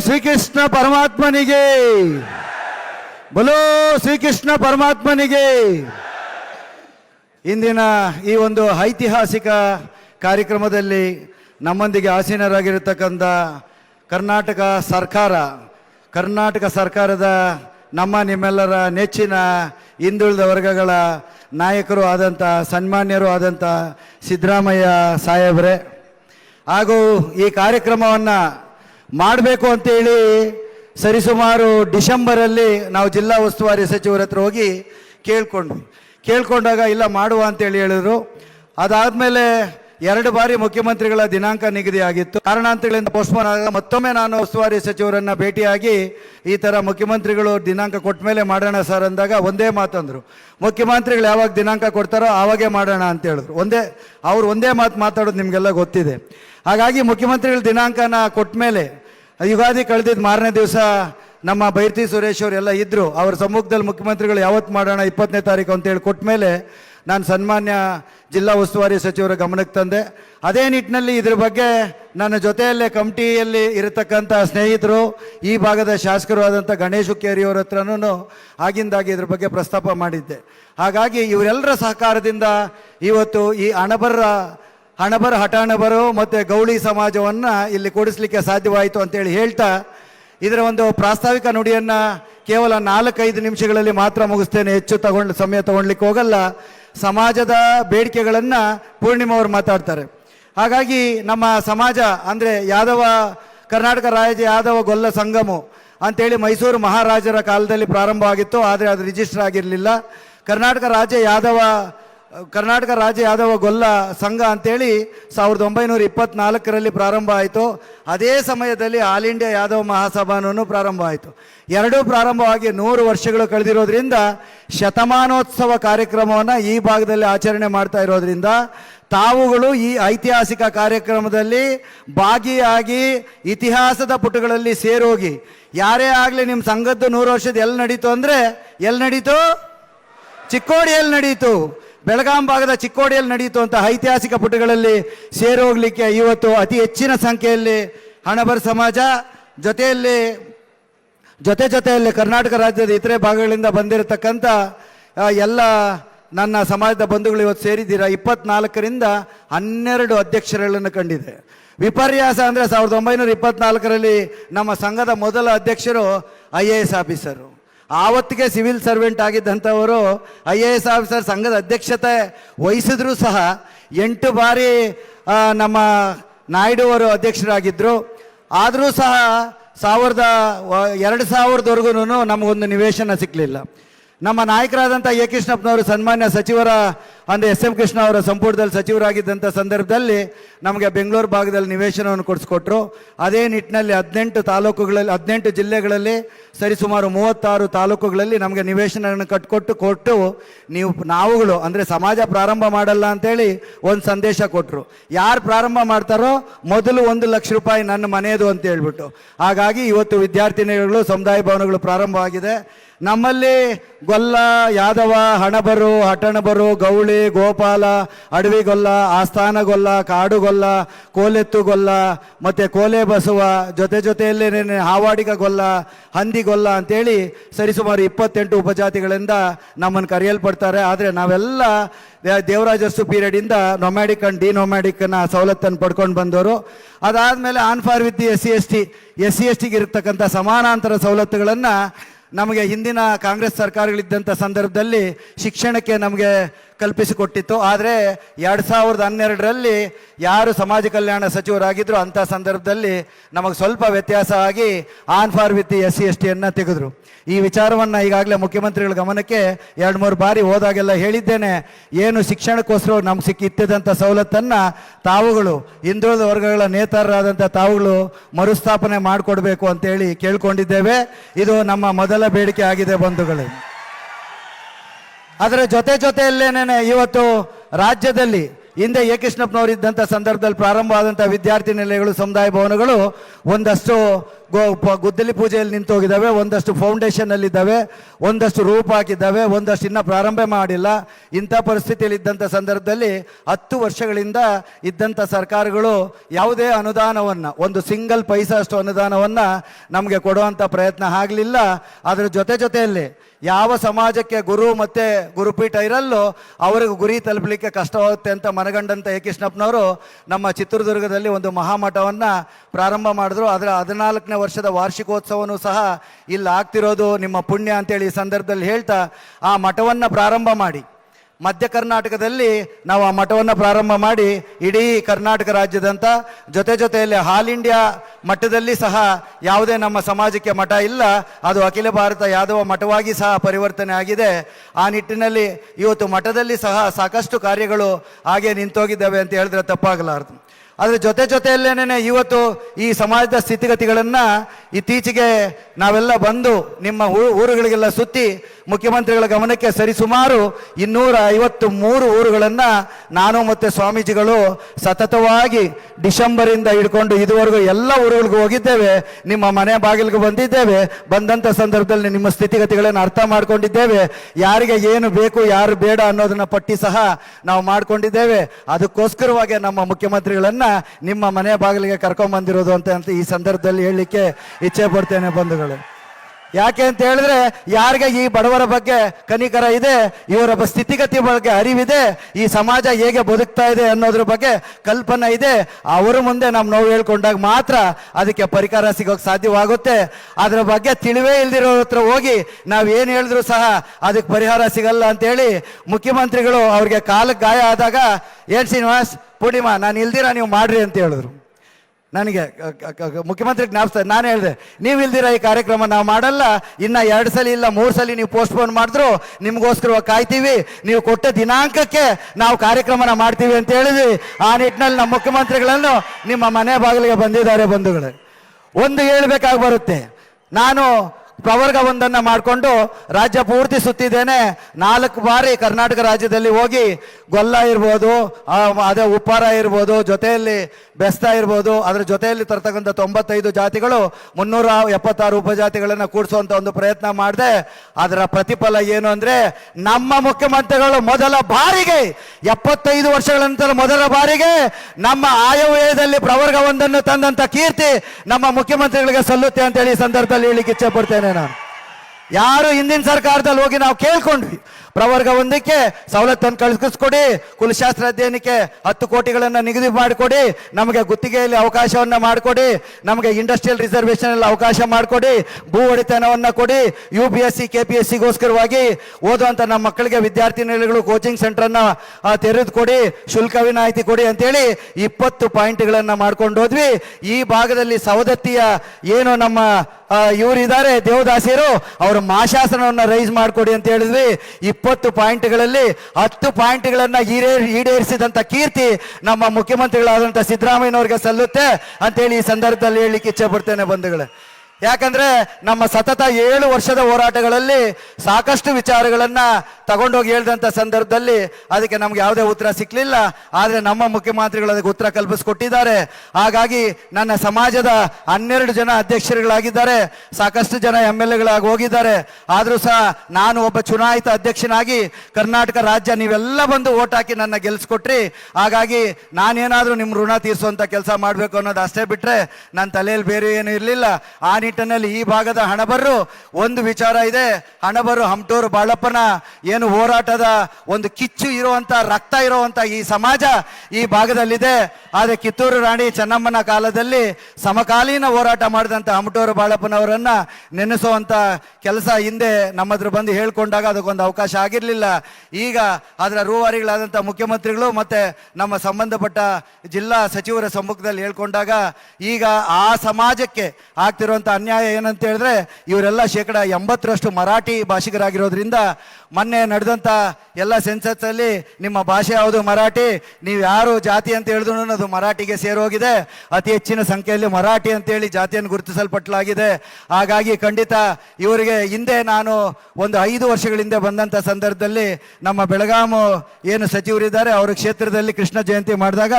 ಶ್ರೀಕೃಷ್ಣ ಪರಮಾತ್ಮನಿಗೆ. ಬಲೋ ಶ್ರೀಕೃಷ್ಣ ಪರಮಾತ್ಮನಿಗೆ. ಇಂದಿನ ಈ ಒಂದು ಐತಿಹಾಸಿಕ ಕಾರ್ಯಕ್ರಮದಲ್ಲಿ ನಮ್ಮೊಂದಿಗೆ ಆಸೀನರಾಗಿರತಕ್ಕಂಥ ಕರ್ನಾಟಕ ಸರ್ಕಾರ, ಕರ್ನಾಟಕ ಸರ್ಕಾರದ ನಮ್ಮ ನಿಮ್ಮೆಲ್ಲರ ನೆಚ್ಚಿನ ಹಿಂದುಳಿದ ವರ್ಗಗಳ ನಾಯಕರು ಆದಂಥ ಸನ್ಮಾನ್ಯರು ಆದಂಥ ಸಿದ್ದರಾಮಯ್ಯ ಸಾಹೇಬ್ರೆ. ಹಾಗೂ ಈ ಕಾರ್ಯಕ್ರಮವನ್ನು ಮಾಡಬೇಕು ಅಂತೇಳಿ ಸರಿಸುಮಾರು ಡಿಸೆಂಬರಲ್ಲಿ ನಾವು ಜಿಲ್ಲಾ ಉಸ್ತುವಾರಿ ಸಚಿವರ ಹತ್ರ ಹೋಗಿ ಕೇಳ್ಕೊಂಡ್ವಿ. ಕೇಳ್ಕೊಂಡಾಗ, ಇಲ್ಲ, ಮಾಡುವ ಅಂತೇಳಿ ಹೇಳಿದ್ರು. ಅದಾದಮೇಲೆ ಎರಡು ಬಾರಿ ಮುಖ್ಯಮಂತ್ರಿಗಳ ದಿನಾಂಕ ನಿಗದಿ ಆಗಿತ್ತು. ಕಾರಣಾಂತರಗಳಿಂದ ಪೋಸ್ಟ್ಪೋನ್ ಆಗ ಮತ್ತೊಮ್ಮೆ ನಾನು ಉಸ್ತುವಾರಿ ಸಚಿವರನ್ನು ಭೇಟಿಯಾಗಿ ಈ ಥರ ಮುಖ್ಯಮಂತ್ರಿಗಳು ದಿನಾಂಕ ಕೊಟ್ಟ ಮೇಲೆ ಮಾಡೋಣ ಸರ್ ಅಂದಾಗ ಒಂದೇ ಮಾತಂದರು. ಮುಖ್ಯಮಂತ್ರಿಗಳು ಯಾವಾಗ ದಿನಾಂಕ ಕೊಡ್ತಾರೋ ಆವಾಗೇ ಮಾಡೋಣ ಅಂತ ಹೇಳಿದ್ರು. ಒಂದೇ, ಅವ್ರು ಒಂದೇ ಮಾತು ಮಾತಾಡೋದು ನಿಮಗೆಲ್ಲ ಗೊತ್ತಿದೆ. ಹಾಗಾಗಿ ಮುಖ್ಯಮಂತ್ರಿಗಳ ದಿನಾಂಕನ ಕೊಟ್ಟ ಮೇಲೆ ಯುಗಾದಿ ಕಳೆದಿದ್ದ ಮಾರನೇ ದಿವಸ ನಮ್ಮ ಬೈರ್ತಿ ಸುರೇಶ್ ಅವರೆಲ್ಲ ಇದ್ದರು ಅವ್ರ ಸಮ್ಮುಖದಲ್ಲಿ ಮುಖ್ಯಮಂತ್ರಿಗಳು ಯಾವತ್ತು ಮಾಡೋಣ ಇಪ್ಪತ್ತನೇ ತಾರೀಕು ಅಂತೇಳಿ ಕೊಟ್ಟ ಮೇಲೆ ನಾನು ಸನ್ಮಾನ್ಯ ಜಿಲ್ಲಾ ಉಸ್ತುವಾರಿ ಸಚಿವರ ಗಮನಕ್ಕೆ ತಂದೆ. ಅದೇ ನಿಟ್ಟಿನಲ್ಲಿ ಇದ್ರ ಬಗ್ಗೆ ನನ್ನ ಜೊತೆಯಲ್ಲೇ ಕಮಿಟಿಯಲ್ಲಿ ಇರತಕ್ಕಂಥ ಸ್ನೇಹಿತರು, ಈ ಭಾಗದ ಶಾಸಕರು ಆದಂಥ ಗಣೇಶ ಹುಕ್ಕೇರಿಯವ್ರ ಹತ್ರನೂ ಆಗಿಂದಾಗಿ ಇದ್ರ ಬಗ್ಗೆ ಪ್ರಸ್ತಾಪ ಮಾಡಿದ್ದೆ. ಹಾಗಾಗಿ ಇವರೆಲ್ಲರ ಸಹಕಾರದಿಂದ ಇವತ್ತು ಈ ಹಣಬರ ಹಣಬರ ಹಠಾಣಬರು ಮತ್ತು ಗೌಳಿ ಸಮಾಜವನ್ನು ಇಲ್ಲಿ ಕೊಡಿಸ್ಲಿಕ್ಕೆ ಸಾಧ್ಯವಾಯಿತು ಅಂತೇಳಿ ಹೇಳ್ತಾ ಇದರ ಒಂದು ಪ್ರಾಸ್ತಾವಿಕ ನುಡಿಯನ್ನು ಕೇವಲ ನಾಲ್ಕೈದು ನಿಮಿಷಗಳಲ್ಲಿ ಮಾತ್ರ ಮುಗಿಸ್ತೇನೆ. ಹೆಚ್ಚು ತಗೊಂಡು, ಸಮಯ ತಗೊಳ್ಲಿಕ್ಕೆ ಹೋಗಲ್ಲ. ಸಮಾಜದ ಬೇಡಿಕೆಗಳನ್ನು ಪೂರ್ಣಿಮಾ ಅವರು ಮಾತಾಡ್ತಾರೆ. ಹಾಗಾಗಿ ನಮ್ಮ ಸಮಾಜ ಅಂದರೆ ಯಾದವ, ಕರ್ನಾಟಕ ರಾಜ್ಯ ಯಾದವ ಗೊಲ್ಲ ಸಂಗಮು ಅಂತೇಳಿ ಮೈಸೂರು ಮಹಾರಾಜರ ಕಾಲದಲ್ಲಿ ಪ್ರಾರಂಭ ಆಗಿತ್ತು. ಆದರೆ ಅದು ರಿಜಿಸ್ಟರ್ ಆಗಿರಲಿಲ್ಲ. ಕರ್ನಾಟಕ ರಾಜ್ಯ ಯಾದವ ಕರ್ನಾಟಕ ರಾಜ್ಯ ಯಾದವ ಗೊಲ್ಲ ಸಂಘ ಅಂತೇಳಿ ಸಾವಿರದ ಒಂಬೈನೂರ ಇಪ್ಪತ್ನಾಲ್ಕರಲ್ಲಿ ಪ್ರಾರಂಭ ಆಯಿತು. ಅದೇ ಸಮಯದಲ್ಲಿ ಆಲ್ ಇಂಡಿಯಾ ಯಾದವ ಮಹಾಸಭಾನೂ ಪ್ರಾರಂಭ ಆಯಿತು. ಎರಡೂ ಪ್ರಾರಂಭವಾಗಿ ನೂರು ವರ್ಷಗಳು ಕಳೆದಿರೋದ್ರಿಂದ ಶತಮಾನೋತ್ಸವ ಕಾರ್ಯಕ್ರಮವನ್ನು ಈ ಭಾಗದಲ್ಲಿ ಆಚರಣೆ ಮಾಡ್ತಾ ಇರೋದ್ರಿಂದ ತಾವುಗಳು ಈ ಐತಿಹಾಸಿಕ ಕಾರ್ಯಕ್ರಮದಲ್ಲಿ ಭಾಗಿಯಾಗಿ ಇತಿಹಾಸದ ಪುಟಗಳಲ್ಲಿ ಸೇರೋಗಿ. ಯಾರೇ ಆಗಲಿ ನಿಮ್ಮ ಸಂಘದ್ದು ನೂರು ವರ್ಷದ ಎಲ್ಲಿ ನಡೀತು ಅಂದರೆ ಎಲ್ಲಿ ನಡೀತು? ಚಿಕ್ಕೋಡಿಯಲ್ಲಿ ನಡೀತು? ಬೆಳಗಾಂ ಭಾಗದ ಚಿಕ್ಕೋಡಿಯಲ್ಲಿ ನಡೆಯಿತು ಅಂತ ಐತಿಹಾಸಿಕ ಪುಟಗಳಲ್ಲಿ ಸೇರೋಗ್ಲಿಕ್ಕೆ ಇವತ್ತು ಅತಿ ಹೆಚ್ಚಿನ ಸಂಖ್ಯೆಯಲ್ಲಿ ಹಣಬರ ಸಮಾಜ ಜೊತೆಯಲ್ಲಿ, ಜೊತೆ ಜೊತೆಯಲ್ಲಿ ಕರ್ನಾಟಕ ರಾಜ್ಯದ ಇತರೆ ಭಾಗಗಳಿಂದ ಬಂದಿರತಕ್ಕಂಥ ಎಲ್ಲ ನನ್ನ ಸಮಾಜದ ಬಂಧುಗಳು ಇವತ್ತು ಸೇರಿದ್ದೀರಾ? ಇಪ್ಪತ್ನಾಲ್ಕರಿಂದ ಹನ್ನೆರಡು ಅಧ್ಯಕ್ಷರುಗಳನ್ನು ಕಂಡಿದೆ. ವಿಪರ್ಯಾಸ ಅಂದರೆ ಸಾವಿರದ ಒಂಬೈನೂರ ಇಪ್ಪತ್ನಾಲ್ಕರಲ್ಲಿ ನಮ್ಮ ಸಂಘದ ಮೊದಲ ಅಧ್ಯಕ್ಷರು ಐ ಎ ಎಸ್ ಆಫೀಸರು. ಆವತ್ತಿಗೆ ಸಿವಿಲ್ ಸರ್ವೆಂಟ್ ಆಗಿದ್ದಂಥವರು ಐ ಎ ಎಸ್ ಆಫೀಸರ್ ಸಂಘದ ಅಧ್ಯಕ್ಷತೆ ವಹಿಸಿದ್ರೂ ಸಹ ಎಂಟು ಬಾರಿ ನಮ್ಮ ನಾಯ್ಡು ಅವರು ಅಧ್ಯಕ್ಷರಾಗಿದ್ದರು ಆದರೂ ಸಹ ಸಾವಿರದ ಎರಡು ಸಾವಿರದವರೆಗೂ ನಮಗೊಂದು ನಿವೇಶನ ಸಿಕ್ಕಲಿಲ್ಲ ನಮ್ಮ ನಾಯಕರಾದಂಥ ಎ ಕೃಷ್ಣಪ್ಪನವರು ಸನ್ಮಾನ್ಯ ಸಚಿವರ ಅಂದರೆ ಎಸ್ ಎಂ ಕೃಷ್ಣ ಅವರ ಸಂಪುಟದಲ್ಲಿ ಸಚಿವರಾಗಿದ್ದಂಥ ಸಂದರ್ಭದಲ್ಲಿ ನಮಗೆ ಬೆಂಗಳೂರು ಭಾಗದಲ್ಲಿ ನಿವೇಶನವನ್ನು ಕೊಡಿಸ್ಕೊಟ್ರು. ಅದೇ ನಿಟ್ಟಿನಲ್ಲಿ ಹದಿನೆಂಟು ತಾಲೂಕುಗಳಲ್ಲಿ, ಹದಿನೆಂಟು ಜಿಲ್ಲೆಗಳಲ್ಲಿ ಸರಿಸುಮಾರು ಮೂವತ್ತಾರು ತಾಲೂಕುಗಳಲ್ಲಿ ನಮಗೆ ನಿವೇಶನವನ್ನು ಕಟ್ಕೊಟ್ಟು ಕೊಟ್ಟು ನೀವು ನಾವುಗಳು ಅಂದರೆ ಸಮಾಜ ಪ್ರಾರಂಭ ಮಾಡಲ್ಲ ಅಂತೇಳಿ ಒಂದು ಸಂದೇಶ ಕೊಟ್ಟರು ಯಾರು ಪ್ರಾರಂಭ ಮಾಡ್ತಾರೋ ಮೊದಲು ಒಂದು ಲಕ್ಷ ರೂಪಾಯಿ ನನ್ನ ಮನೆಯದು ಅಂತ ಹೇಳ್ಬಿಟ್ಟು. ಹಾಗಾಗಿ ಇವತ್ತು ವಿದ್ಯಾರ್ಥಿನಿಗಳು, ಸಮುದಾಯ ಭವನಗಳು ಪ್ರಾರಂಭವಾಗಿದೆ. ನಮ್ಮಲ್ಲಿ ಗೊಲ್ಲ, ಯಾದವ, ಹಣಬರು, ಹಟಣಬರು, ಗೌಳಿ, ಗೋಪಾಲ ಅಡವಿಗೊಲ್ಲ ಆಸ್ಥಾನಗೊಲ್ಲ ಕಾಡುಗೊಲ್ಲ ಕೋಲೆತ್ತುಗೊಲ್ಲ ಮತ್ತು ಕೋಲೆ ಬಸವ, ಜೊತೆ ಜೊತೆಯಲ್ಲೇ ಹಾವಾಡಿಗ ಗೊಲ್ಲ ಹಂದಿಗೊಲ್ಲ ಅಂತೇಳಿ ಸರಿಸುಮಾರು ಇಪ್ಪತ್ತೆಂಟು ಉಪಜಾತಿಗಳಿಂದ ನಮ್ಮನ್ನು ಕರೆಯಲ್ಪಡ್ತಾರೆ. ಆದರೆ ನಾವೆಲ್ಲ ದೇ- ದೇವರಾಜಸ್ಸು ಪೀರಿಯಡಿಂದ ನೊಮ್ಯಾಡಿಕ್ ಅಂಡ್ ಡಿ ನೊಮ್ಯಾಡಿಕ್ನ ಸವಲತ್ತನ್ನು ಪಡ್ಕೊಂಡು ಬಂದವರು. ಅದಾದಮೇಲೆ on par with S C S T. S C S ಟಿಗೆ ಇರತಕ್ಕಂಥ ಸಮಾನಾಂತರ ಸವಲತ್ತುಗಳನ್ನು ನಮಗೆ ಹಿಂದಿನ ಕಾಂಗ್ರೆಸ್ ಸರ್ಕಾರಗಳಿದ್ದಂಥ ಸಂದರ್ಭದಲ್ಲಿ ಶಿಕ್ಷಣಕ್ಕೆ ನಮಗೆ ಕಲ್ಪಿಸಿಕೊಟ್ಟಿತ್ತು. ಆದರೆ ಎರಡು ಸಾವಿರದ ಹನ್ನೆರಡರಲ್ಲಿ ಯಾರು ಸಮಾಜ ಕಲ್ಯಾಣ ಸಚಿವರಾಗಿದ್ದರು ಅಂಥ ಸಂದರ್ಭದಲ್ಲಿ ನಮಗೆ ಸ್ವಲ್ಪ ವ್ಯತ್ಯಾಸ ಆಗಿ on par with S C S ಟಿಯನ್ನು ತೆಗೆದ್ರು. ಈ ವಿಚಾರವನ್ನು ಈಗಾಗಲೇ ಮುಖ್ಯಮಂತ್ರಿಗಳ ಗಮನಕ್ಕೆ ಎರಡು ಮೂರು ಬಾರಿ ಹೋದಾಗೆಲ್ಲ ಹೇಳಿದ್ದೇನೆ. ಏನು ಶಿಕ್ಷಣಕ್ಕೋಸ್ಕರ ನಮ್ಗೆ ಸಿಕ್ಕಿತ್ತಿದ್ದಂಥ ಸವಲತ್ತನ್ನು ತಾವುಗಳು, ಹಿಂದುಳಿದ ವರ್ಗಗಳ ನೇತಾರರಾದಂಥ ತಾವುಗಳು ಮರುಸ್ಥಾಪನೆ ಮಾಡಿಕೊಡ್ಬೇಕು ಅಂತೇಳಿ ಕೇಳ್ಕೊಂಡಿದ್ದೇವೆ. ಇದು ನಮ್ಮ ಮೊದಲ ಬೇಡಿಕೆ ಆಗಿದೆ ಬಂಧುಗಳೇ. ಅದರ ಜೊತೆ ಜೊತೆಯಲ್ಲೇನೆ ಇವತ್ತು ರಾಜ್ಯದಲ್ಲಿ ಹಿಂದೆ ಎ ಕೃಷ್ಣಪ್ಪನವರಿದ್ದಂಥ ಸಂದರ್ಭದಲ್ಲಿ ಪ್ರಾರಂಭವಾದಂಥ ವಿದ್ಯಾರ್ಥಿ ನಿಲಯಗಳು, ಸಮುದಾಯ ಭವನಗಳು ಒಂದಷ್ಟು ಗುದ್ದಲಿ ಪೂಜೆಯಲ್ಲಿ ನಿಂತು ಹೋಗಿದ್ದಾವೆ ಒಂದಷ್ಟು ಫೌಂಡೇಶನ್ ಇದ್ದಾವೆ ಒಂದಷ್ಟು ರೂಪ ಹಾಕಿದ್ದಾವೆ, ಒಂದಷ್ಟು ಇನ್ನೂ ಪ್ರಾರಂಭ ಮಾಡಿಲ್ಲ. ಇಂಥ ಪರಿಸ್ಥಿತಿಯಲ್ಲಿ ಇದ್ದಂಥ ಸಂದರ್ಭದಲ್ಲಿ ಹತ್ತು ವರ್ಷಗಳಿಂದ ಇದ್ದಂಥ ಸರ್ಕಾರಗಳು ಯಾವುದೇ ಅನುದಾನವನ್ನು, ಒಂದು ಸಿಂಗಲ್ ಪೈಸಾ ಅಷ್ಟು ಅನುದಾನವನ್ನು ನಮಗೆ ಕೊಡುವಂಥ ಪ್ರಯತ್ನ ಆಗಲಿಲ್ಲ. ಅದರ ಜೊತೆ ಜೊತೆಯಲ್ಲಿ ಯಾವ ಸಮಾಜಕ್ಕೆ ಗುರು ಮತ್ತೆ ಗುರುಪೀಠ ಇರಲ್ಲೋ ಅವರಿಗೆ ಗುರಿ ತಲುಪಲಿಕ್ಕೆ ಕಷ್ಟವಾಗುತ್ತೆ ಅಂತ ಮನಗಂಡಂತ ಎ ಕೃಷ್ಣಪ್ಪನವರು ನಮ್ಮ ಚಿತ್ರದುರ್ಗದಲ್ಲಿ ಒಂದು ಮಹಾಮಠವನ್ನು ಪ್ರಾರಂಭ ಮಾಡಿದ್ರು. ಅದರ ಹದಿನಾಲ್ಕನೇ ವರ್ಷದ ವಾರ್ಷಿಕೋತ್ಸವನೂ ಸಹ ಇಲ್ಲಿ ಆಗ್ತಿರೋದು. ನಿಮ್ಮ ಪುಣ್ಯ ಅಂತೇಳಿ ಈ ಸಂದರ್ಭದಲ್ಲಿ ಹೇಳ್ತಾ ಆ ಮಠವನ್ನು ಪ್ರಾರಂಭ ಮಾಡಿ. ಮಧ್ಯ ಕರ್ನಾಟಕದಲ್ಲಿ ನಾವು ಆ ಮಠವನ್ನು ಪ್ರಾರಂಭ ಮಾಡಿ ಇಡೀ ಕರ್ನಾಟಕ ರಾಜ್ಯದಂತ ಜೊತೆ ಜೊತೆಯಲ್ಲಿ ಹಾಲ್ ಇಂಡಿಯಾ ಮಟ್ಟದಲ್ಲಿ ಸಹ ಯಾವುದೇ ನಮ್ಮ ಸಮಾಜಕ್ಕೆ ಮಠ ಇಲ್ಲ, ಅದು ಅಖಿಲ ಭಾರತ ಯಾದವ ಮಠವಾಗಿ ಸಹ ಪರಿವರ್ತನೆ ಆಗಿದೆ. ಆ ನಿಟ್ಟಿನಲ್ಲಿ ಇವತ್ತು ಮಠದಲ್ಲಿ ಸಹ ಸಾಕಷ್ಟು ಕಾರ್ಯಗಳು ಹಾಗೆ ನಿಂತೋಗಿದ್ದಾವೆ ಅಂತ ಹೇಳಿದ್ರೆ ತಪ್ಪಾಗಲಾರದು. ಅದ್ರ ಜೊತೆ ಜೊತೆಯಲ್ಲೇನೆ ಇವತ್ತು ಈ ಸಮಾಜದ ಸ್ಥಿತಿಗತಿಗಳನ್ನು ಇತ್ತೀಚೆಗೆ ನಾವೆಲ್ಲ ಬಂದು ನಿಮ್ಮ ಊರುಗಳಿಗೆಲ್ಲ ಸುತ್ತಿ ಮುಖ್ಯಮಂತ್ರಿಗಳ ಗಮನಕ್ಕೆ ಸರಿಸುಮಾರು ಇನ್ನೂರ ಐವತ್ತು ಮೂರು ಊರುಗಳನ್ನು ನಾನು ಮತ್ತು ಸ್ವಾಮೀಜಿಗಳು ಸತತವಾಗಿ ಡಿಸೆಂಬರಿಂದ ಹಿಡ್ಕೊಂಡು ಇದುವರೆಗೂ ಎಲ್ಲ ಊರುಗಳಿಗೂ ಹೋಗಿದ್ದೇವೆ. ನಿಮ್ಮ ಮನೆ ಬಾಗಿಲಿಗೆ ಬಂದಿದ್ದೇವೆ. ಬಂದಂಥ ಸಂದರ್ಭದಲ್ಲಿ ನಿಮ್ಮ ಸ್ಥಿತಿಗತಿಗಳನ್ನು ಅರ್ಥ ಮಾಡ್ಕೊಂಡಿದ್ದೇವೆ. ಯಾರಿಗೆ ಏನು ಬೇಕು, ಯಾರು ಬೇಡ ಅನ್ನೋದನ್ನ ಪಟ್ಟಿ ಸಹ ನಾವು ಮಾಡಿಕೊಂಡಿದ್ದೇವೆ. ಅದಕ್ಕೋಸ್ಕರವಾಗಿ ನಮ್ಮ ಮುಖ್ಯಮಂತ್ರಿಗಳನ್ನ ನಿಮ್ಮ ಮನೆ ಬಾಗಿಲಿಗೆ ಕರ್ಕೊಂಡ್ ಬಂದಿರೋದು ಅಂತ ಅಂತ ಈ ಸಂದರ್ಭದಲ್ಲಿ ಹೇಳಲಿಕ್ಕೆ ಇಚ್ಛೆ ಪಡ್ತೇನೆ ಬಂಧುಗಳು. ಯಾಕೆ ಅಂತ ಹೇಳಿದ್ರೆ ಯಾರಿಗೆ ಈ ಬಡವರ ಬಗ್ಗೆ ಕನಿಕರ ಇದೆ, ಇವರ ಸ್ಥಿತಿಗತಿ ಬಗ್ಗೆ ಅರಿವಿದೆ, ಈ ಸಮಾಜ ಹೇಗೆ ಬದುಕ್ತಾ ಇದೆ ಅನ್ನೋದ್ರ ಬಗ್ಗೆ ಕಲ್ಪನೆ ಇದೆ. ಅವರು ಮುಂದೆ ನಮ್ಮ ನೋವು ಹೇಳ್ಕೊಂಡಾಗ ಮಾತ್ರ ಅದಕ್ಕೆ ಪರಿಹಾರ ಸಿಗೋಕೆ ಸಾಧ್ಯವಾಗುತ್ತೆ. ಅದರ ಬಗ್ಗೆ ತಿಳಿವೇ ಇಲ್ದಿರೋ ಹತ್ರ ಹೋಗಿ ನಾವು ಏನು ಹೇಳಿದ್ರು ಸಹ ಅದಕ್ಕೆ ಪರಿಹಾರ ಸಿಗಲ್ಲ ಅಂತೇಳಿ ಮುಖ್ಯಮಂತ್ರಿಗಳು ಅವ್ರಿಗೆ ಕಾಲಕ್ಕೆ ಗಾಯ ಆದಾಗ, ಏನ್ ಶ್ರೀನಿವಾಸ್, ಪೂರ್ಣಿಮಾ, ನಾನು ಇಲ್ದಿರ, ನೀವು ಮಾಡ್ರಿ ಅಂತ ಹೇಳಿದ್ರು. ನನಗೆ ಮುಖ್ಯಮಂತ್ರಿ ಜ್ಞಾಪಿಸ್ತಾರೆ ನಾನು ಹೇಳಿದೆ, ನೀವು ಇಲ್ದಿರ ಈ ಕಾರ್ಯಕ್ರಮ ನಾವು ಮಾಡಲ್ಲ. ಇನ್ನು ಎರಡು ಸಲ ಇಲ್ಲ, ಮೂರು ಸಲ ನೀವು ಪೋಸ್ಟ್ಪೋನ್ ಮಾಡಿದ್ರು, ನಿಮಗೋಸ್ಕರ ಕಾಯ್ತೀವಿ. ನೀವು ಕೊಟ್ಟ ದಿನಾಂಕಕ್ಕೆ ನಾವು ಕಾರ್ಯಕ್ರಮನ ಮಾಡ್ತೀವಿ ಅಂತ ಹೇಳಿದ್ವಿ. ಆ ನಿಟ್ಟಿನಲ್ಲಿ ನಮ್ಮ ಮುಖ್ಯಮಂತ್ರಿಗಳನ್ನು ನಿಮ್ಮ ಮನೆ ಬಾಗಿಲಿಗೆ ಬಂದಿದ್ದಾರೆ ಬಂಧುಗಳೇ. ಒಂದು ಹೇಳಬೇಕಾಗಿ ಬರುತ್ತೆ. ನಾನು ಪ್ರವರ್ಗ ಒಂದನ್ನು ಮಾಡಿಕೊಂಡು ರಾಜ್ಯ ಪೂರ್ತಿ ಸುತ್ತಿದ್ದೇನೆ. ನಾಲ್ಕು ಬಾರಿ ಕರ್ನಾಟಕ ರಾಜ್ಯದಲ್ಲಿ ಹೋಗಿ ಗೊಲ್ಲ ಇರ್ಬೋದು ಅದೇ ಉಪ್ಪಾರ ಇರ್ಬೋದು, ಜೊತೆಯಲ್ಲಿ ಬೆಸ್ತ ಇರ್ಬೋದು, ಅದರ ಜೊತೆಯಲ್ಲಿ ತರ್ತಕ್ಕಂಥ ತೊಂಬತ್ತೈದು ಜಾತಿಗಳು, ಮುನ್ನೂರ ಎಪ್ಪತ್ತಾರು ಉಪಜಾತಿಗಳನ್ನು ಕೂಡಿಸುವಂತ ಒಂದು ಪ್ರಯತ್ನ ಮಾಡಿದೆ. ಅದರ ಪ್ರತಿಫಲ ಏನು ಅಂದ್ರೆ, ನಮ್ಮ ಮುಖ್ಯಮಂತ್ರಿಗಳು ಮೊದಲ ಬಾರಿಗೆ, ಎಪ್ಪತ್ತೈದು ವರ್ಷಗಳ ನಂತರ ಮೊದಲ ಬಾರಿಗೆ ನಮ್ಮ ಆಯವ್ಯಯದಲ್ಲಿ ಪ್ರವರ್ಗ ಒಂದನ್ನು ತಂದಂತ ಕೀರ್ತಿ ನಮ್ಮ ಮುಖ್ಯಮಂತ್ರಿಗಳಿಗೆ ಸಲ್ಲುತ್ತೆ ಅಂತೇಳಿ ಈ ಸಂದರ್ಭದಲ್ಲಿ ಹೇಳಿಕ್ಕೆ ಇಚ್ಛೆ ಪಡ್ತೇನೆ. ನಾನು ಯಾರು ಹಿಂದಿನ ಸರ್ಕಾರದಲ್ಲಿ ಹೋಗಿ ನಾವು ಕೇಳ್ಕೊಂಡ್ವಿ ಪ್ರವರ್ಗ ಒಂದಕ್ಕೆ ಸವಲತ್ತನ್ನು ಕಳಿಸ್ಕೊಡಿ. ಕುಲಶಾಸ್ತ್ರ ಅಧ್ಯಯನಕ್ಕೆ ಹತ್ತು ಕೋಟಿಗಳನ್ನು ನಿಗದಿ ಮಾಡಿಕೊಡಿ. ನಮಗೆ ಗುತ್ತಿಗೆಯಲ್ಲಿ ಅವಕಾಶವನ್ನು ಮಾಡಿಕೊಡಿ. ನಮಗೆ ಇಂಡಸ್ಟ್ರಿಯಲ್ ರಿಸರ್ವೇಷನ್ ಅಲ್ಲಿ ಅವಕಾಶ ಮಾಡಿಕೊಡಿ. ಭೂ ಒಡೆತನವನ್ನು ಕೊಡಿ. U P S C K P S ಸಿಗೋಸ್ಕರವಾಗಿ ಓದುವಂಥ ನಮ್ಮ ಮಕ್ಕಳಿಗೆ ವಿದ್ಯಾರ್ಥಿ ನಿಲಯಗಳು ಕೋಚಿಂಗ್ ಸೆಂಟರ್ನ ತೆರೆದುಕೊಡಿ. ಶುಲ್ಕ ವಿನಾಯಿತಿ ಕೊಡಿ ಅಂತೇಳಿ ಇಪ್ಪತ್ತು ಪಾಯಿಂಟ್ಗಳನ್ನು ಮಾಡ್ಕೊಂಡು ಹೋದ್ವಿ. ಈ ಭಾಗದಲ್ಲಿ ಸವದತ್ತಿಯ ಏನು ನಮ್ಮ ಇವರಿದ್ದಾರೆ ದೇವದಾಸಿಯರು ಅವರು ಮಾಶಾಸನವನ್ನು ರೈಸ್ ಮಾಡಿಕೊಡಿ ಅಂತ ಹೇಳಿದ್ವಿ. ಇಪ್ಪತ್ತು ಪಾಯಿಂಟ್ಗಳಲ್ಲಿ ಹತ್ತು ಪಾಯಿಂಟ್ಗಳನ್ನು ಈಡೇ ಈಡೇರಿಸಿದಂಥ ಕೀರ್ತಿ ನಮ್ಮ ಮುಖ್ಯಮಂತ್ರಿಗಳಾದಂಥ ಸಿದ್ದರಾಮಯ್ಯನವ್ರಿಗೆ ಸಲ್ಲುತ್ತೆ ಅಂತೇಳಿ ಈ ಸಂದರ್ಭದಲ್ಲಿ ಹೇಳಲಿಕ್ಕೆ ಇಚ್ಛೆ ಪಡ್ತೇನೆ ಬಂಧುಗಳೇ. ಯಾಕಂದ್ರೆ ನಮ್ಮ ಸತತ ಏಳು ವರ್ಷದ ಹೋರಾಟಗಳಲ್ಲಿ ಸಾಕಷ್ಟು ವಿಚಾರಗಳನ್ನ ತಗೊಂಡೋಗಿ ಹೇಳ್ದಂಥ ಸಂದರ್ಭದಲ್ಲಿ ಅದಕ್ಕೆ ನಮ್ಗೆ ಯಾವುದೇ ಉತ್ತರ ಸಿಕ್ಕಲಿಲ್ಲ ಆದರೆ ನಮ್ಮ ಮುಖ್ಯಮಂತ್ರಿಗಳು ಅದಕ್ಕೆ ಉತ್ತರ ಕಲ್ಪಿಸಿಕೊಟ್ಟಿದ್ದಾರೆ. ಹಾಗಾಗಿ ನನ್ನ ಸಮಾಜದ ಹನ್ನೆರಡು ಜನ ಅಧ್ಯಕ್ಷರುಗಳಾಗಿದ್ದಾರೆ. ಸಾಕಷ್ಟು ಜನ ಎಂ ಎಲ್ ಎಗಳಾಗಿ ಹೋಗಿದ್ದಾರೆ. ಆದರೂ ಸಹ ನಾನು ಒಬ್ಬ ಚುನಾಯಿತ ಅಧ್ಯಕ್ಷನಾಗಿ ಕರ್ನಾಟಕ ರಾಜ್ಯ ನೀವೆಲ್ಲ ಬಂದು ಓಟ್ ಹಾಕಿ ನನ್ನ ಗೆಲ್ಸ್ಕೊಟ್ರಿ. ಹಾಗಾಗಿ ನಾನೇನಾದರೂ ನಿಮ್ಮ ಋಣ ತೀರಿಸುವಂತ ಕೆಲಸ ಮಾಡಬೇಕು ಅನ್ನೋದು ಅಷ್ಟೇ ಬಿಟ್ರೆ ನನ್ನ ತಲೆಯಲ್ಲಿ ಬೇರೆ ಏನು ಇರಲಿಲ್ಲ. ಆ ನಿಟ್ಟಿನಲ್ಲಿ ಈ ಭಾಗದ ಹಣಬರು ಒಂದು ವಿಚಾರ ಇದೆ. ಹಣಬರು ಹಮಟೂರು ಬಾಳಪ್ಪನ ಏನು ಹೋರಾಟದ ಒಂದು ಕಿಚ್ಚು ಇರುವಂತ, ರಕ್ತ ಇರುವಂತ ಈ ಸಮಾಜ ಈ ಭಾಗದಲ್ಲಿದೆ. ಆದರೆ ಕಿತ್ತೂರು ರಾಣಿ ಚೆನ್ನಮ್ಮನ ಕಾಲದಲ್ಲಿ ಸಮಕಾಲೀನ ಹೋರಾಟ ಮಾಡಿದಂಥ ಹಮಟೂರು ಬಾಳಪ್ಪನವರನ್ನ ನೆನೆಸುವಂಥ ಕೆಲಸ ಹಿಂದೆ ನಮ್ಮದ್ರ ಬಂದು ಹೇಳ್ಕೊಂಡಾಗ ಅದಕ್ಕೊಂದು ಅವಕಾಶ ಆಗಿರಲಿಲ್ಲ. ಈಗ ಅದರ ರೂವಾರಿಗಳಾದಂಥ ಮುಖ್ಯಮಂತ್ರಿಗಳು ಮತ್ತೆ ನಮ್ಮ ಸಂಬಂಧಪಟ್ಟ ಜಿಲ್ಲಾ ಸಚಿವರ ಸಮ್ಮುಖದಲ್ಲಿ ಹೇಳ್ಕೊಂಡಾಗ ಈಗ ಆ ಸಮಾಜಕ್ಕೆ ಆಗ್ತಿರುವಂಥ ಅನ್ಯಾಯ ಏನಂತ ಹೇಳಿದ್ರೆ ಇವರೆಲ್ಲ ಶೇಕಡ ಎಂಬತ್ತರಷ್ಟು ಮರಾಠಿ ಭಾಷಿಗರಾಗಿರೋದ್ರಿಂದ ಮೊನ್ನೆ ನಡೆದಂಥ ಎಲ್ಲ ಸೆನ್ಸಸ್ ಅಲ್ಲಿ ನಿಮ್ಮ ಭಾಷೆ ಯಾವುದು ಮರಾಠಿ, ನೀವು ಯಾರು ಜಾತಿ ಅಂತ ಹೇಳಿದ್ರು ಅದು ಮರಾಠಿಗೆ ಸೇರೋಗಿದೆ. ಅತಿ ಹೆಚ್ಚಿನ ಸಂಖ್ಯೆಯಲ್ಲಿ ಮರಾಠಿ ಅಂತೇಳಿ ಜಾತಿಯನ್ನು ಗುರುತಿಸಲ್ಪಟ್ಟಲಾಗಿದೆ ಹಾಗಾಗಿ ಖಂಡಿತ ಇವರಿಗೆ ಹಿಂದೆ ನಾನು ಒಂದು ಐದು ವರ್ಷಗಳಿಂದ ಬಂದಂಥ ಸಂದರ್ಭದಲ್ಲಿ ನಮ್ಮ ಬೆಳಗಾಮು ಏನು ಸಚಿವರಿದ್ದಾರೆ, ಅವ್ರ ಕ್ಷೇತ್ರದಲ್ಲಿ ಕೃಷ್ಣ ಜಯಂತಿ ಮಾಡಿದಾಗ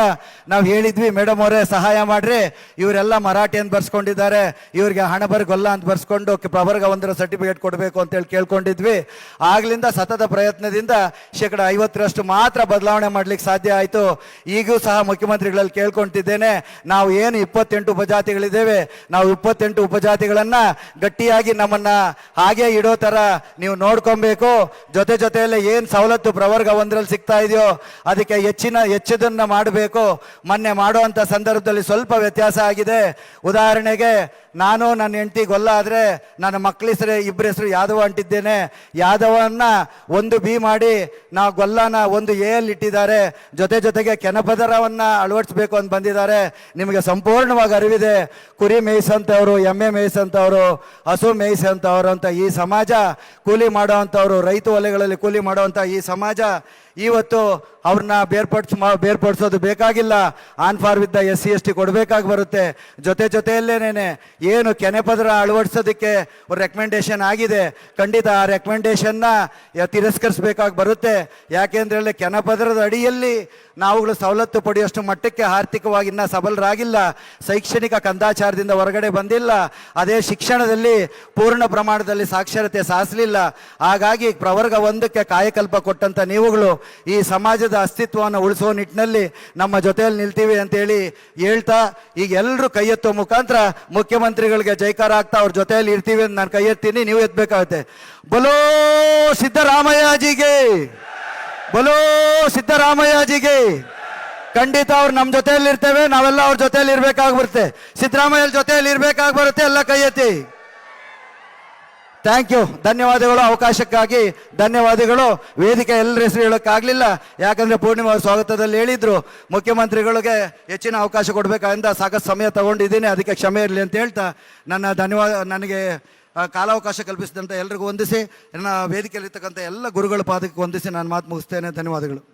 ನಾವು ಹೇಳಿದ್ವಿ, ಮೇಡಮ್ ಅವರೇ, ಸಹಾಯ ಮಾಡ್ರಿ. ಇವರೆಲ್ಲ ಮರಾಠಿ ಅಂತ ಬರ್ಸ್ಕೊಂಡಿದ್ದಾರೆ. ಇವ್ರಿಗೆ ಹಣ ಬರ್ಗೊಲ್ಲ ಅಂತ ಬರ್ಸ್ಕೊಂಡು ಪ್ರವರ್ಗ ಒಂದರ ಸರ್ಟಿಫಿಕೇಟ್ ಕೊಡಬೇಕು ಅಂತೇಳಿ ಕೇಳ್ಕೊಂಡಿದ್ವಿ. ಆಗ್ಲಿಂದ ಸತತ ಪ್ರಯತ್ನದಿಂದ ಶೇಕಡ ಐವತ್ತರಷ್ಟು ಮಾತ್ರ ಬದಲಾವಣೆ ಮಾಡ್ಲಿಕ್ಕೆ ಸಾಧ್ಯ ಆಯಿತು. ಈಗೂ ಸಹ ಮುಖ್ಯಮಂತ್ರಿಗಳಲ್ಲಿ ಕೇಳ್ಕೊಂತಿದ್ದೇನೆ. ನಾವು ಏನು ಇಪ್ಪತ್ತೆಂಟು ಉಪಜಾತಿಗಳಿದ್ದೇವೆ. ನಾವು ಇಪ್ಪತ್ತೆಂಟು ಉಪಜಾತಿಗಳನ್ನು ಗಟ್ಟಿಯಾಗಿ ನಮ್ಮನ್ನು ಹಾಗೆ ಇಡೋ ಥರ ನೀವು ನೋಡ್ಕೊಬೇಕು. ಜೊತೆ ಜೊತೆಯಲ್ಲೇ ಏನು ಸವಲತ್ತು ಪ್ರವರ್ಗ ಒಂದರಲ್ಲಿ ಸಿಗ್ತಾ ಇದೆಯೋ ಅದಕ್ಕೆ ಹೆಚ್ಚಿನ, ಹೆಚ್ಚದನ್ನು ಮಾಡಬೇಕು. ಮೊನ್ನೆ ಮಾಡುವಂಥ ಸಂದರ್ಭದಲ್ಲಿ ಸ್ವಲ್ಪ ವ್ಯತ್ಯಾಸ ಆಗಿದೆ. ಉದಾಹರಣೆಗೆ ನಾನು ನನ್ನ ಹೆಂಡತಿ ಗೊಲ್ಲ ಆದರೆ ನನ್ನ ಮಕ್ಕಳ ಹೆಸರು ಇಬ್ಬರ ಹೆಸರು ಯಾದವ ಅಂಟಿದ್ದೇನೆ ಯಾದವನ್ನ ಒಂದು ಬಿ ಮಾಡಿ, ನಾ ಗೊಲ್ಲನ ಒಂದು ಎ ಅಲ್ಲಿ ಇಟ್ಟಿದ್ದಾರೆ. ಜೊತೆ ಜೊತೆಗೆ ಕೆನಪದರವನ್ನ ಅಳವಡಿಸ್ಬೇಕು ಅಂತ ಬಂದಿದ್ದಾರೆ. ನಿಮಗೆ ಸಂಪೂರ್ಣವಾಗಿ ಅರಿವಿದೆ. ಕುರಿ ಮೇಯಿಸಂತವ್ರು, ಎಮ್ಮೆ ಮೇಯಿಸಂತವ್ರು, ಹಸು ಮೇಯಿಸಂತವ್ರು ಅಂತ ಈ ಸಮಾಜ ಕೂಲಿ ಮಾಡೋವಂಥವ್ರು ರೈತ ವಲಯಗಳಲ್ಲಿ ಕೂಲಿ ಮಾಡೋವಂಥ ಈ ಸಮಾಜ ಇವತ್ತು ಅವ್ರನ್ನ ಬೇರ್ಪಡಿಸ್ ಬೇರ್ಪಡಿಸೋದು ಬೇಕಾಗಿಲ್ಲ. On par with S C, S T ಕೊಡಬೇಕಾಗಿ ಬರುತ್ತೆ. ಜೊತೆ ಜೊತೆಯಲ್ಲೇನೇನೆ, ಏನು ಕೆನೆಪದರ ಅಳವಡಿಸೋದಕ್ಕೆ ರೆಕಮೆಂಡೇಶನ್ ಆಗಿದೆ. ಖಂಡಿತ ಆ ರೆಕಮೆಂಡೇಶನ್ನ ತಿರಸ್ಕರಿಸಬೇಕಾಗಿ ಬರುತ್ತೆ. ಯಾಕೆಂದ್ರೆ ಕೆನಪದರದ ಅಡಿಯಲ್ಲಿ ನಾವುಗಳು ಸವಲತ್ತು ಪಡೆಯುವಷ್ಟು ಮಟ್ಟಕ್ಕೆ ಆರ್ಥಿಕವಾಗಿ ಇನ್ನೂ ಸಬಲರಾಗಿಲ್ಲ. ಶೈಕ್ಷಣಿಕ ಕಂದಾಚಾರದಿಂದ ಹೊರಗಡೆ ಬಂದಿಲ್ಲ. ಅದೇ ಶಿಕ್ಷಣದಲ್ಲಿ ಪೂರ್ಣ ಪ್ರಮಾಣದಲ್ಲಿ ಸಾಕ್ಷರತೆ ಸಾಧಿಸಲಿಲ್ಲ ಹಾಗಾಗಿ ಪ್ರವರ್ಗ ಒಂದಕ್ಕೆ ಕಾಯಕಲ್ಪ ಕೊಟ್ಟಂತ ನೀವುಗಳು ಈ ಸಮಾಜದ ಅಸ್ತಿತ್ವವನ್ನು ಉಳಿಸುವ ನಿಟ್ಟಿನಲ್ಲಿ ನಮ್ಮ ಜೊತೆಯಲ್ಲಿ ನಿಲ್ತೀವಿ ಅಂತೇಳಿ ಹೇಳ್ತಾ, ಈಗ ಎಲ್ಲರೂ ಕೈ ಎತ್ತೋ ಮುಖಾಂತರ ಮುಖ್ಯಮಂತ್ರಿಗಳಿಗೆ ಜೈಕಾರ ಆಗ್ತಾ ಅವ್ರ ಜೊತೆಯಲ್ಲಿ ಇರ್ತೀವಿ ಅಂತ ನಾನು ಕೈ ಎತ್ತೀನಿ, ನೀವು ಎತ್ತಬೇಕಾಗುತ್ತೆ ಬಲೋ ಸಿದ್ದರಾಮಯ್ಯಜಿಗೆ! ಬಲೋ ಸಿದ್ದರಾಮಯ್ಯಜಿಗೆ! ಖಂಡಿತ ಅವ್ರು ನಮ್ಮ ಜೊತೆಯಲ್ಲಿ ಇರ್ತೇವೆ, ನಾವೆಲ್ಲ ಅವ್ರ ಜೊತೆಯಲ್ಲಿ ಇರಬೇಕಾಗ್ಬಿಡುತ್ತೆ. ಸಿದ್ದರಾಮಯ್ಯ ಜೊತೆಯಲ್ಲಿ ಇರ್ಬೇಕಾಗಿ ಬರುತ್ತೆ ಎಲ್ಲ ಕೈ ಎತ್ತಿ. ಥ್ಯಾಂಕ್ ಯು ಧನ್ಯವಾದಗಳು. ಅವಕಾಶಕ್ಕಾಗಿ ಧನ್ಯವಾದಗಳು. ವೇದಿಕೆ ಎಲ್ಲರ ಹೆಸರು ಹೇಳೋಕ್ಕಾಗಲಿಲ್ಲ. ಯಾಕಂದರೆ ಪೂರ್ಣಿಮಾ ಸ್ವಾಗತದಲ್ಲಿ ಹೇಳಿದರು. ಮುಖ್ಯಮಂತ್ರಿಗಳಿಗೆ ಹೆಚ್ಚಿನ ಅವಕಾಶ ಕೊಡಬೇಕಾದ್ರಿಂದ ಸಾಕಷ್ಟು ಸಮಯ ತಗೊಂಡಿದ್ದೀನಿ. ಅದಕ್ಕೆ ಕ್ಷಮೆ ಇರಲಿ ಅಂತ ಹೇಳ್ತಾ ನನ್ನ ಧನ್ಯವಾದ, ನನಗೆ ಕಾಲಾವಕಾಶ ಕಲ್ಪಿಸಿದಂಥ ಎಲ್ರಿಗೂ ವಂದಿಸಿ, ನನ್ನ ವೇದಿಕೆಯಲ್ಲಿರ್ತಕ್ಕಂಥ ಎಲ್ಲ ಗುರುಗಳ ಪಾದಕ್ಕೆ ವಂದಿಸಿ ನಾನು ಮಾತು ಮುಗಿಸ್ತೇನೆ. ಧನ್ಯವಾದಗಳು.